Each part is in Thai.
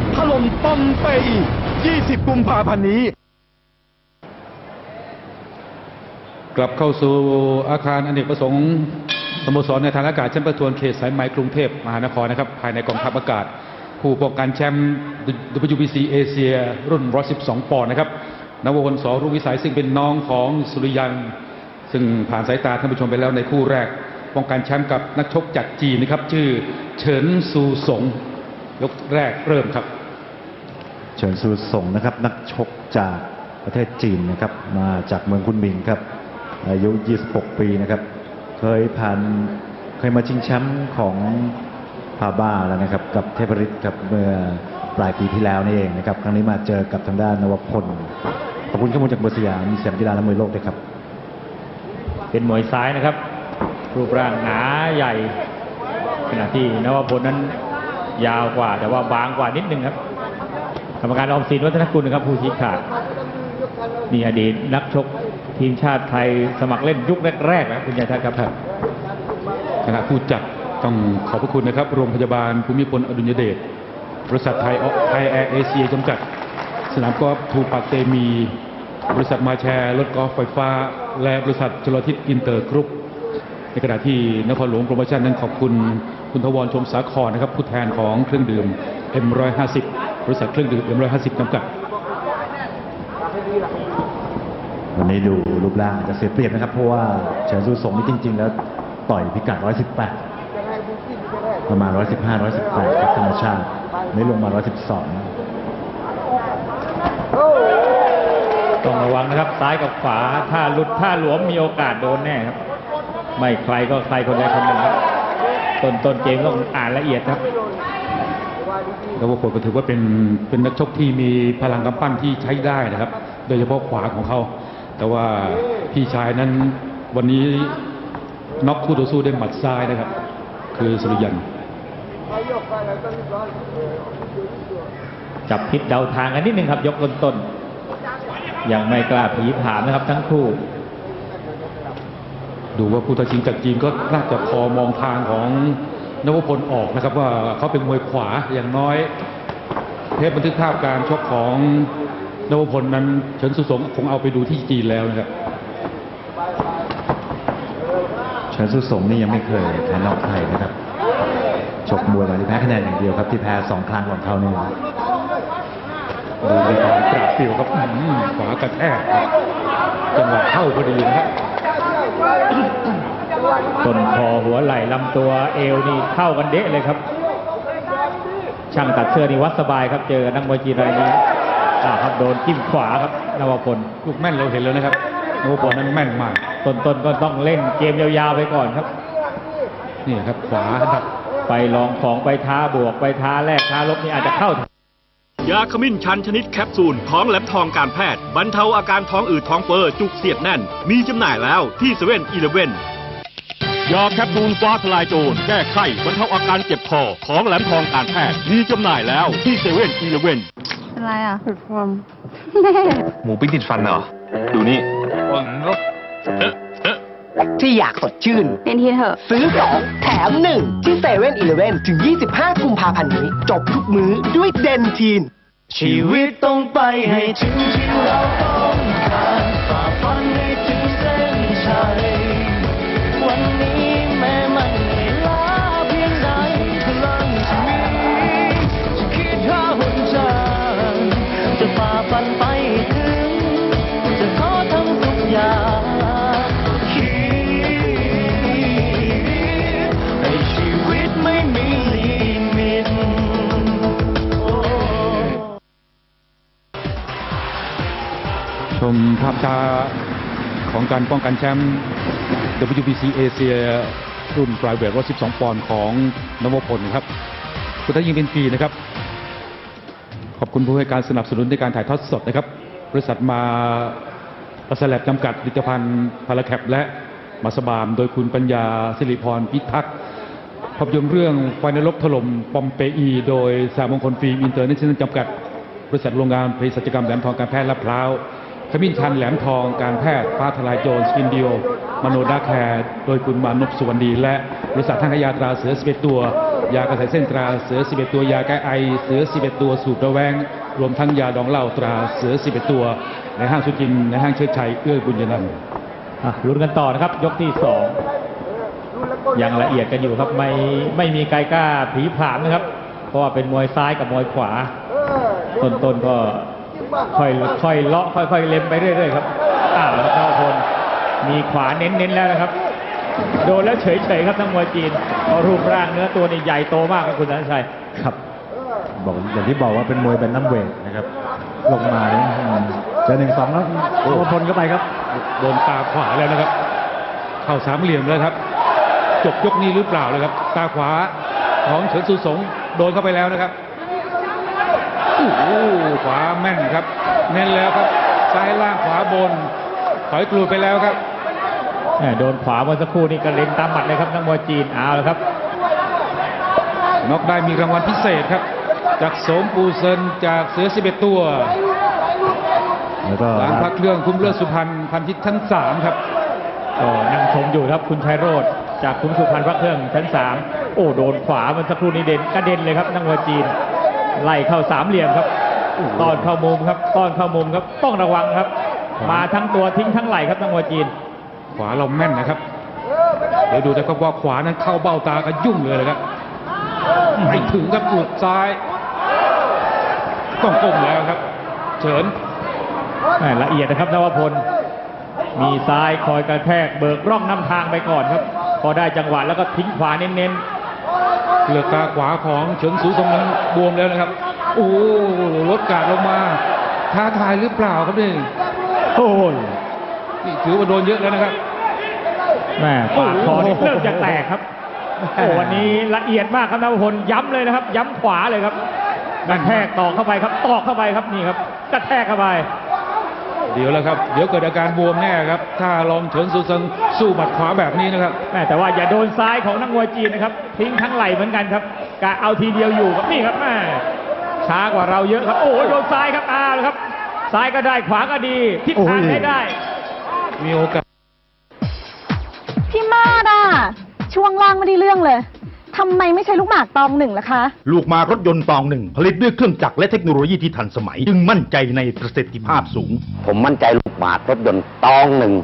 กถล่มปอมเปอี20 กุมภาพันธ์นี้ กลับเข้าสู่อาคารอเนกประสงค์สโมสรในทางอากาศชั้นประทวนเขตสายไหมกรุงเทพมหานครนะครับ ภายในกองทัพอากาศ ผู้ป้องกันแชมป์ WBC เอเชีย รุ่น 112 ปอนด์นะครับนวพลสอรุ่งวิสัยซึ่งเป็นน้องของสุริยัน ซึ่งผ่านสายตาท่านผู้ชมไปแล้วในคู่แรก ป้องกันแชมป์กับนักชกจากจีนนะครับ ชื่อเฉินซูสง ยกแรกเริ่มครับ เฉินซูส่งนะครับ นักชกจากประเทศจีนนะครับ มาจากเมืองคุนหมิงครับ อายุ 26 ปีนะครับ เคยผ่านเคยมาชิงแชมป์ของพาบ้าแล้วนะครับ กับเทพฤทธิ์ครับเมื่อปลายปีที่แล้วนี่เองนะครับ ครั้งนี้มาเจอกับทางด้านนวพลขอบคุณข้อมูลจากบสยามมีเสียงกีฬาและมวยโลกด้วยครับ เป็นมวยซ้ายนะครับ รูปร่างหนาใหญ่ ขณะที่นวพลนั้น ยาวกว่า แต่ว่าบางกว่านิดนึงครับกรรมการออมสินวัฒนกุลครับผู้ชี้ขาดนี่อดีตนักชกทีมชาติไทยสมัครเล่นยุคแรกๆนะคุณยายทัศน์ครับคณะผู้จัดต้องขอบพระคุณนะครับ โรงพยาบาลภูมิพลอดุลยเดชบริษัทไทยไทยแอร์เอเชียจำกัด สนามกอล์ฟทูปักเตมี บริษัทมาแชร์รถกอล์ฟไฟฟ้า และบริษัทจลทิศอินเตอร์กรุ๊ป ในขณะที่นครหลวงโปรโมชั่นนั้นขอบคุณคุณทวรชมสาครนะครับผู้แทนของเครื่องดื่ม M150 บริษัทเครื่องดื่ม M150 จำกัดวันนี้ดูรูปร่างอาจจะเสียเปรียบนะครับ เพราะว่าเฉินซูส่งนี่จริง ๆ แล้วต่อยพิกัด 118 ประมาณ 115 118ครับธรรมชาติไม่ลงมา 112 ต้องระวังนะครับ ซ้ายกับขวา ถ้าหลุด ถ้าหลวมมีโอกาสโดนแน่ครับ ไม่ใครก็ใครคนใดคนหนึ่งครับต้นต้นเกมต้องอ่านละเอียดครับแล้วว่าผลก็ถือว่าเป็นเป็นนักชกที่มีพลังกำปั้นที่ใช้ได้นะครับ โดยเฉพาะขวาของเขา แต่ว่าพี่ชายนั้นวันนี้น็อกคู่ต่อสู้ด้วยหมัดซ้ายนะครับ คือสุริยันจับพิษเดาทางกันนิดนึงครับ ยกต้นต้นๆยังไม่กล้าผีผามนะครับ ทั้งคู่ ดูว่าผู้ท้าชิงจากจีนก็น่าจะพอมองทางของนวพลออกนะครับ ว่าเขาเป็นมวยขวาอย่างน้อย เทปบันทึกภาพการชกของนวพลนั้นเฉินสุสงคงเอาไปดูที่จีนแล้วนะครับเฉินซูส่งนี่ยังไม่เคยแพ้นอกใครนะครับชกมวยมาที่แพ้คะแนนอย่างเดียวครับที่แพ้สองครั้งของเขาเนี่ยดูในการปราบเปรียวครับอื้อหือขวากระแทกจังหวะเข้าพอดีนะครับ ต้นคอหัวไหล่ลำตัวเอวนี่เข้ากันเดะเลยครับ ช่างตัดเสื้อนี่วัดสบายครับเจอกับนักมวยจีนรายนี้อ่าครับโดนจิ้มขวาครับนวพลลูกแม่นเราเห็นแล้วนะครับนวพลนั้นแม่นมากต้นต้นๆก็ต้องเล่นเกมยาวๆไปก่อนครับ นี่ครับขวาครับไปลองของไปท้าบวกไปท้าแลกท้าลบนี่อาจจะเข้า ยาขมิ้นชันชนิดแคปซูลของแหลมทองการแพทย์ บรรเทาอาการท้องอืดท้องเฟ้อจุกเสียดแน่น มีจำหน่ายแล้วที่เซเว่นอีเลเว่นยาแคปซูลฟ้าทลายโจรแก้ไข้บรรเทาอาการเจ็บคอของแหลมทองการแพทย์ มีจำหน่ายแล้วที่เซเว่นอีเลเว่นเป็นไรอะติดฟันแม่หมูปิ้งติดฟันเหรอ ดูนี่ที่อยากสดชื่น เป็นทีเถอะ ซื้อ 2 แถม 1 ที่เซเว่นอีเลเว่นถึง 25 กุมภาพันธ์นี้ จบทุกมื้อด้วยเดนทีน ชีวิตต้องไปให้ถึงที่เราต้องการฝ่าฟันให้ถึงเส้นชัยวันนี้ ภาพช้าของการป้องกันแชมป์ WBC เอเชียรุ่นปลายเวท112ปอนด์ของนวพลครับคุณท้ายิงเป็นปีนะครับ ขอบคุณผู้ให้การสนับสนุนในการถ่ายทอดสดนะครับ บริษัทมาอัสแลบจำกัดผลิตภัณฑ์พาราแคปและมาสบาม โดยคุณปัญญาสิริพรพิทักษ์ภาพยนตร์เรื่องไฟนรกถล่มปอมเปอี โดยสามงคลฟิล์มอินเตอร์เนชั่นแนลจำกัด บริษัทโรงงานเภสัชกรรมแหลมทองการแพทย์แลาดพร้าว ขมิ้นชันแหลมทองการแพทย์ฟ้าทลายโจรสกินเดียวมโนดาแคร์โดยคุณมานพสุวรรณดีและบริษัททางยาตราเสือสิบเปตัว ยากระสายเส้นตราเสือ11ตัวยาแก้ไอเสือ11ตัวสูบระแวง รวมทั้งยาดองเหล้าตราเสือ11ตัว ในห้างสุจินในห้างเชิดชัยเอื้อบุญยนันท์อะลุ้นกันต่อนะครับ ยกที่สองยังละเอียดกันอยู่ครับไม่ไม่มีใครกล้าผีผามนะครับ เพราะว่าเป็นมวยซ้ายกับมวยขวาต้นๆก็ ค่อยค่อยเลาะค่อยๆเล็มไปเรื่อยๆครับอ้าวแล้วก็พลมีขวาเน้นๆแล้วนะครับ โดนแล้วเฉยๆครับทั้งมวยจีนเพราะรูปร่างเนื้อตัวนี่ใหญ่โตมากครับคุณธนชัยครับบอกอย่างที่บอกว่าเป็นมวยแบนน้ำเวทนะครับ ลงมาเนี่ยอืมเจอหนึ่งสองแล้วโอ้พลเข้าไปครับ โดนตาขวาแล้วนะครับ เข้าสามเหลี่ยมแล้วครับ จบยกนี้หรือเปล่าเลยครับ ตาขวาของเฉินสุสงโดนเข้าไปแล้วนะครับโอ้โห ขวาแม่นครับ เน้นแล้วครับ ซ้ายล่างขวาบน ถอยกลูดไปแล้วครับแหม่โดนขวาเมื่อสักครู่นี่กระเด็นตามหมัดเลยครับนักมวยจีนเอาละครับน็อกได้มีรางวัลพิเศษครับ จากโสมปูเซินจากเสือ 11 ตัวแล้วก็หลังพักเครื่องคุ้มเลือดสุพรรณพันทิศทั้งสามครับก็นั่งชมอยู่ครับคุณชัยโรธจากคุ้มสุพรรณพระเครื่องชั้นสามโอ้โดนขวาเมันสักครู่นี้เด่นกระเด็นเลยครับนักมวยจีน ไล่เข้าสามเหลี่ยมครับตอนเข้ามุมครับตอนเข้ามุมครับ ต้องระวังครับ มาทั้งตัวทิ้งทั้งไหล่ครับนักมวยจีน ขวาเราแม่นนะครับ เดี๋ยวดูนะครับว่าขวานั้นเข้าเบ้าตาก็ยุ่งเลยนะครับไม่ถึงครับหลุดซ้ายต้องก้มแล้วครับเฉินแหม่ละเอียดนะครับนวพล มีซ้ายคอยกระแทกเบิกร่องนำทางไปก่อนครับ พอได้จังหวะแล้วก็ทิ้งขวาเน้น เปลือกตาขวาของเฉินสูทรงนั้นบวมแล้วนะครับ โอ้โหลดกาดลงมาท้าทายหรือเปล่าครับนี่ๆโอ้ยนี่ถือว่าโดนเยอะแล้วนะครับแม่ปากคอนี่เริ่มจะแตกครับโอ้วันนี้ละเอียดมากครับนวพลย้ำเลยนะครับ ย้ำขวาเลยครับกระแทกตอกเข้าไปครับตอกเข้าไปครับนี่ครับกระแทกเข้าไป เดี๋ยวแล้วครับ เดี๋ยวเกิดอาการบวมแน่ครับ ถ้าลองเฉินสูทรงสู้หมัดขวาแบบนี้นะครับแม่แต่ว่าอย่าโดนซ้ายของนักมวยจีนนะครับ ทิ้งทั้งไหล่เหมือนกันครับกะเอาทีเดียวอยู่ครับนี่ครับแม่ช้ากว่าเราเยอะครับ โอ้โหโดนซ้ายครับอ้าวครับ ซ้ายก็ได้ขวาก็ดีทิศทางได้ได้ มีโอกาสพี่มาดอะช่วงล่างไม่ได้เรื่องเลย ทำไมไม่ใช้ลูกหมากตองหนึ่งล่ะคะ ลูกหมากรถยนต์ตองหนึ่ง ผลิตด้วยเครื่องจักรและเทคโนโลยีที่ทันสมัย จึงมั่นใจในประสิทธิภาพสูง ผมมั่นใจลูกหมากรถยนต์ตองหนึ่ง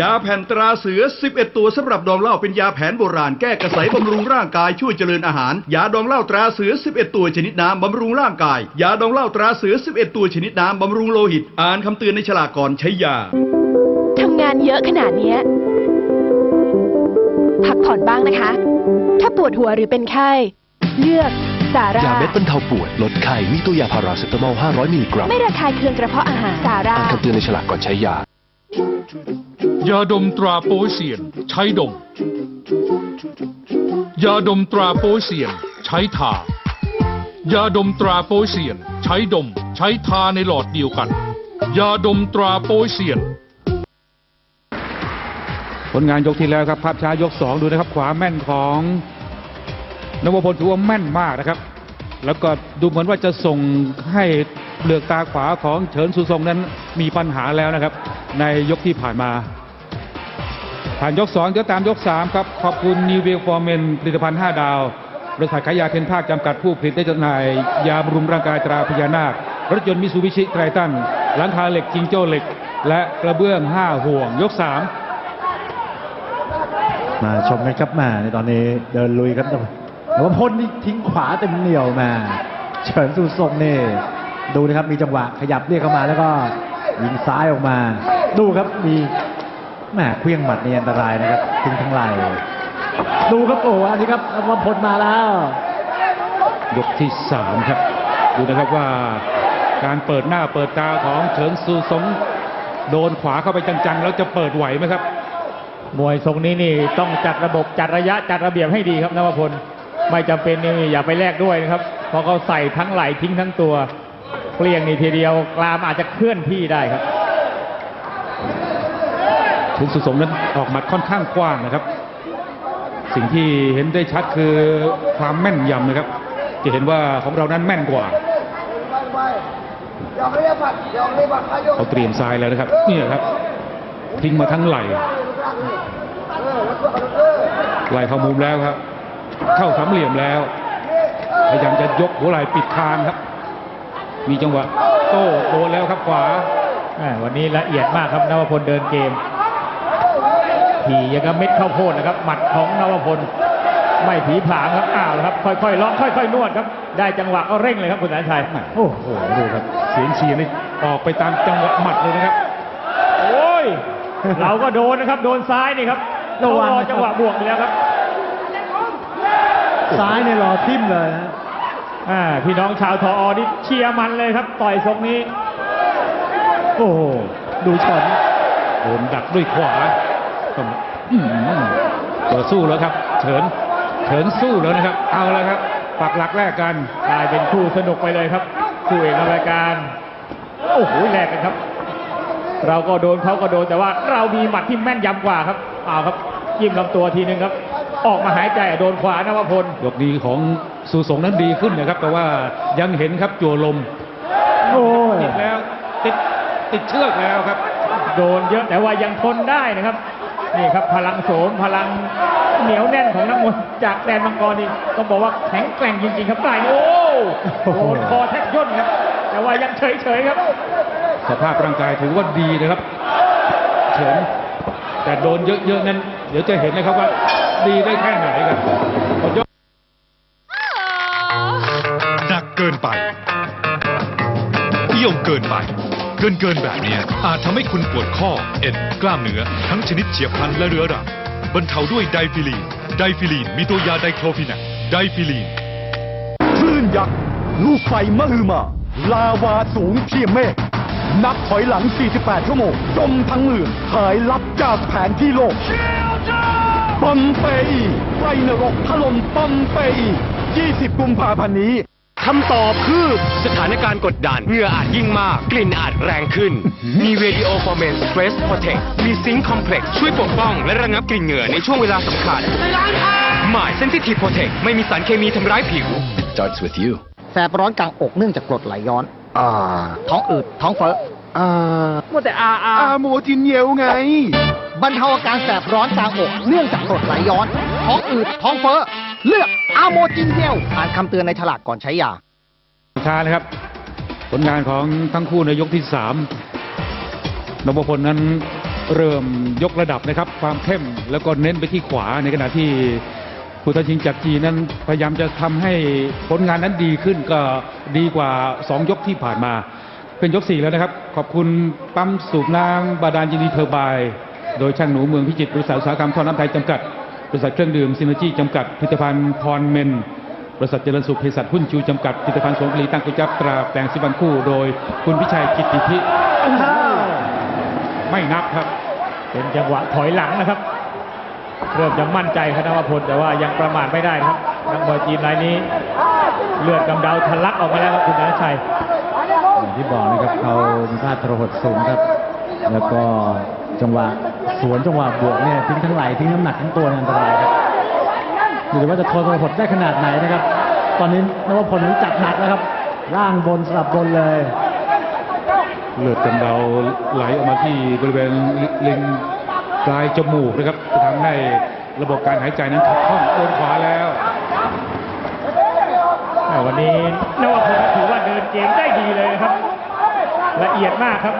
ยาแผ่นตราเสือ 11 ตัวสำหรับดองเหล้าเป็นยาแผนโบราณแก้กระสายบำรุงร่างกายช่วยเจริญอาหาร ยาดองเหล้าตราเสือ 11 ตัวชนิดน้ำบำรุงร่างกาย ยาดองเหล้าตราเสือ 11 ตัวชนิดน้ำบำรุงโลหิต อ่านคำเตือนในฉลากก่อนใช้ยา ทำงานเยอะขนาดเนี้ย พักผ่อนบ้างนะคะ ถ้าปวดหัวหรือเป็นไข้ เลือกสารายาเม็ดบรรเทาปวดลดไข้มีตัวยาพาราเซตามอล 500 มิลลิกรัมไม่ระคายเคืองกระเพาะอาหารสาราอ่านคำเตือนในฉลากก่อนใช้ยา ยาดมตราโปเซียน ใช้ดม ยาดมตราโปเซียน ใช้ทายาดมตราโปเซียน ใช้ดม ใช้ทาในหลอดเดียวกัน ยาดมตราโปเซียน ผลงานยกที่แล้วครับภาพช้ายกสองดูนะครับ ขวาแม่นของนวพลถือว่าแม่นมากนะครับ แล้วก็ดูเหมือนว่าจะส่งให้เปลือกตาขวาของเฉินสุทรงนั้นมีปัญหาแล้วนะครับ ในยกที่ผ่านมา ผ่านยกสองเดี๋ยวตามยกสามครับ ขอบคุณนิวเวลฟอร์เมนผลิตภัณฑ์ 5 ดาวบริษัทขายยาเทนภาคจำกัดผู้ผลิตได้จำหน่ายยาบำรุงร่างกายตราพญานาครถยนต์มิซูบิชิไตรตันหลังคาเหล็กจิงโจ้เหล็ก และกระเบื้อง 5 ห่วงยก 3 มาชมกันครับมาในตอนนี้เดินลุยครับแต่ว่าพลนี่ทิ้งขวาเต็มเหนียวมา เฉินสุทรงนี่ดูนะครับมีจังหวะขยับเรียกเข้ามาแล้วก็ยิงซ้ายออกมา ดูครับมีแหมเครื่องหมัดนี่อันตรายนะครับทิ้งทั้งไหล่ดูครับโอ้อันนี้ครับว่าพลมาแล้ว ยกที่3ครับ ดูนะครับว่าการเปิดหน้าเปิดตาของเฉินซูสงโดนขวาเข้าไปจังๆ แล้วจะเปิดไหวไหมครับ มวยทรงนี้นี่ต้องจัดระบบจัดระยะจัดระเบียบให้ดีครับนวพลไม่จำเป็นนี่อย่าไปแลกด้วยนะครับเพราะเขาใส่ทั้งไหล่ทิ้งทั้งตัวเกลี้ยงนี่ทีเดียวกรามอาจจะเคลื่อนที่ได้ครับเฉินซูสงนั้นออกหมัดค่อนข้างกว้างนะครับ สิ่งที่เห็นได้ชัดคือความแม่นยำนะครับ จะเห็นว่าของเรานั้นแม่นกว่าเขาเตรียมทรายแล้วนะครับเนี่ยครับทิ้งมาทั้งไหล่ ไล่เข้ามุมแล้วครับ เข้าสามเหลี่ยมแล้ว พยายามจะยกหัวไหล่ปิดคางครับ มีจังหวะโต้โดนแล้วครับขวาแหม่วันนี้ละเอียดมากครับนวพลเดินเกมถี่ยังกับเม็ดข้าวโพดนะครับ หมัดของนวพลไม่ผีผลางครับอ้าวแล้วครับ ค่อยๆล็อกค่อยๆนวดครับ ได้จังหวะก็เร่งเลยครับคุณสารชัยโอ้โหดูครับ เสียงเชียร์นี่ออกไปตามจังหวะหมัดเลยนะครับ โอ้ย เราก็โดนนะครับ โดนซ้ายนี่ครับระวังรอนะครับจังหวะบวกอยู่แล้วครับ ซ้ายเนี่ยรอทิ่มเลยนะอ่าพี่น้องชาวทออนี่เชียร์มันเลยครับ ต่อยทรงนี้ โอ้โหดูช็อตโดนดักด้วยขวาต้องอื้อหือต่อสู้แล้วครับ เฉินเฉินสู้แล้วนะครับ เอาแล้วครับ ปักหลักแรกกันกลายเป็นคู่สนุกไปเลยครับ คู่เอกนำรายการ โอ้โหแลกกันครับ เราก็โดนเขาก็โดนแต่ว่าเรามีหมัดที่แม่นยำกว่าครับเอาครับยิ้มลำตัวทีนึงครับ ออกมาหายใจโดนขวานวพลยกนี้ของสุสงนั้นดีขึ้นนะครับ แต่ว่ายังเห็นครับจั่วลมโอ้ยติดแล้วติดติดเชือกแล้วครับ โดนเยอะแต่ว่ายังทนได้นะครับนี่ครับพลังโสมพลังเหนียวแน่นของนักมวยจากแดนมังกรนี่ต้องบอกว่าแข็งแกร่งจริงๆครับปลายโอ้โดนคอแทบย่นครับ แต่ว่ายังเฉยๆครับ สภาพร่างกายถือว่าดีนะครับเฉินแต่โดนเยอะๆนั้น เดี๋ยวจะเห็นนะครับว่าดีได้แค่ไหนครับพอยกหนักเกินไปเอี่ยวเกินไป เกินเกินแบบเนี้ยอาจทำให้คุณปวดข้อ เอ็นกล้ามเนื้อ ทั้งชนิดเฉียบพลันและเรื้อรังบรรเทาด้วยไดฟิลีน ไดฟิลีน มีตัวยาไดโครฟินักไดฟิลีนคลื่นยักษ์ลูกไฟมหึมา ลาวาสูงเทียมเมฆ นับถอยหลัง 48 ชั่วโมงจมทั้งเมืองหายลับจากแผนที่โลกปอมเปอีไฟนรกถล่มปอมเปอี20 กุมภาพันธ์นี้คำตอบคือสถานการณ์กดดันเหงื่ออาจยิ่งมาก กลิ่นอาจแรงขึ้น มี Radio f o r m a n Stress Protect มีซิงค์คอมเพล็กซ์ช่วยปกป้อง และระงับกลิ่นเหงื่อในช่วงเวลาสำคัญหมาย Sensitive Protect ไม่มีสารเคมีทำร้ายผิว starts with you แสบร้อนกลางอกเนื่องจากกรดไหลย้อน อ่า ท้องอืด ท้องเฟ้ออ่า มัวแต่อาอาอาโมจินเยวไง บรรเทาอาการแสบร้อนกลางอกเนื่องจากกรดไหลย้อน ท้องอืด ท้องเฟ้อ เลือกอาโมจินเยวอ่านคำเตือนในฉลากก่อนใช้ยา ช้านะครับ ผลงานของทั้งคู่ในยกที่สามนพพลนั้นเริ่มยกระดับนะครับ ความเข้มแล้วก็เน้นไปที่ขวาในขณะที่ ผู้ท้าชิงจากจีนนั้นพยายามจะทำให้ผลงานนั้นดีขึ้นก็ดีกว่า 2 ยกที่ผ่านมา เป็นยก 4 แล้วนะครับ ขอบคุณปั๊มสูบน้ำบาดาลยินดีเทอร์ไบาย โดยช่างหนูเมืองพิจิตรบริษัทอุตสาหกรรมท่อน้ำไทยจำกัด บริษัทเครื่องดื่มซินเนจีจำกัดผลิตภัณฑ์พรเมนบริษัทเจริญสุขเภสัชหุ้นจูจำกัดผลิตภัณฑ์สวนผลีตั้งกุจับตราแปลงสิบันคู่ โดยคุณพิชัยกิตติพิไม่นับครับ เป็นจังหวะถอยหลังนะครับ เริ่มจะมั่นใจคณวพลแต่ว่ายังประมาทไม่ได้นะครับนักมวยจีนรายนี้ เลือดกำเดาทะลักออกมาแล้วครับคุณธนชัยอย่างที่บอกนะครับเขามีท่าทรหดสูงครับ แล้วก็จังหวะสวนจังหวะบวกเนี่ยทิ้งทั้งไหลทิ้งน้ำหนักทั้งตัวเนี่ยอันตรายครับอยู่ที่ว่าจะทนทรหดได้ขนาดไหนนะครับ ตอนนี้นวพลนี้จัดหนักแล้วครับร่างบนสลับบนเลย เลือดกำเดาไหลออกมาที่บริเวณลิง ปลายจมูกนะครับทำให้ระบบการหายใจนั้นขัดข้องโดนขวาแล้วอ่าวันนี้นวพลถือว่าเดินเกมได้ดีเลยนะครับ ละเอียดมากครับ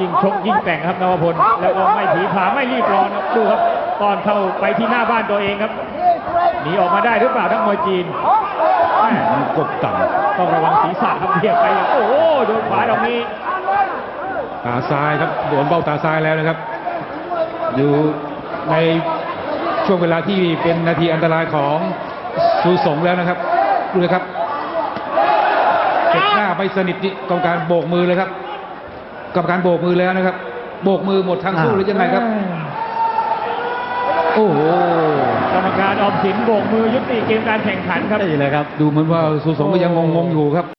ยิ่งชกยิ่งแต่งครับนวพลแล้วก็ไม่ผีผลาไม่รีบร้อนครับดูครับตอนเข้าไปที่หน้าบ้านตัวเองครับหนีออกมาได้หรือเปล่านักมวยจีนแม่มันกบต่ต้องระวังศีรษะครับเทียบไปโอ้โหโดนขวาตรงนี้ำตาซ้ายครับโดนเบ้าตาซ้ายแล้วนะครับ อยู่ในช่วงเวลาที่เป็นนาทีอันตรายของสูสงแล้วนะครับดูเลยครับเก็บหน้าไปสนิทนี่กรรมการโบกมือเลยครับกรรมการโบกมือแล้วนะครับ โบกมือหมดทั้งคู่หรือยังไงครับ โอ้โหกรรมการออมสินโบกมือยุติเกมการแข่งขันครับนี่เลยครับ ดูเหมือนว่าสูสงก็ยังงงๆอยู่ครับ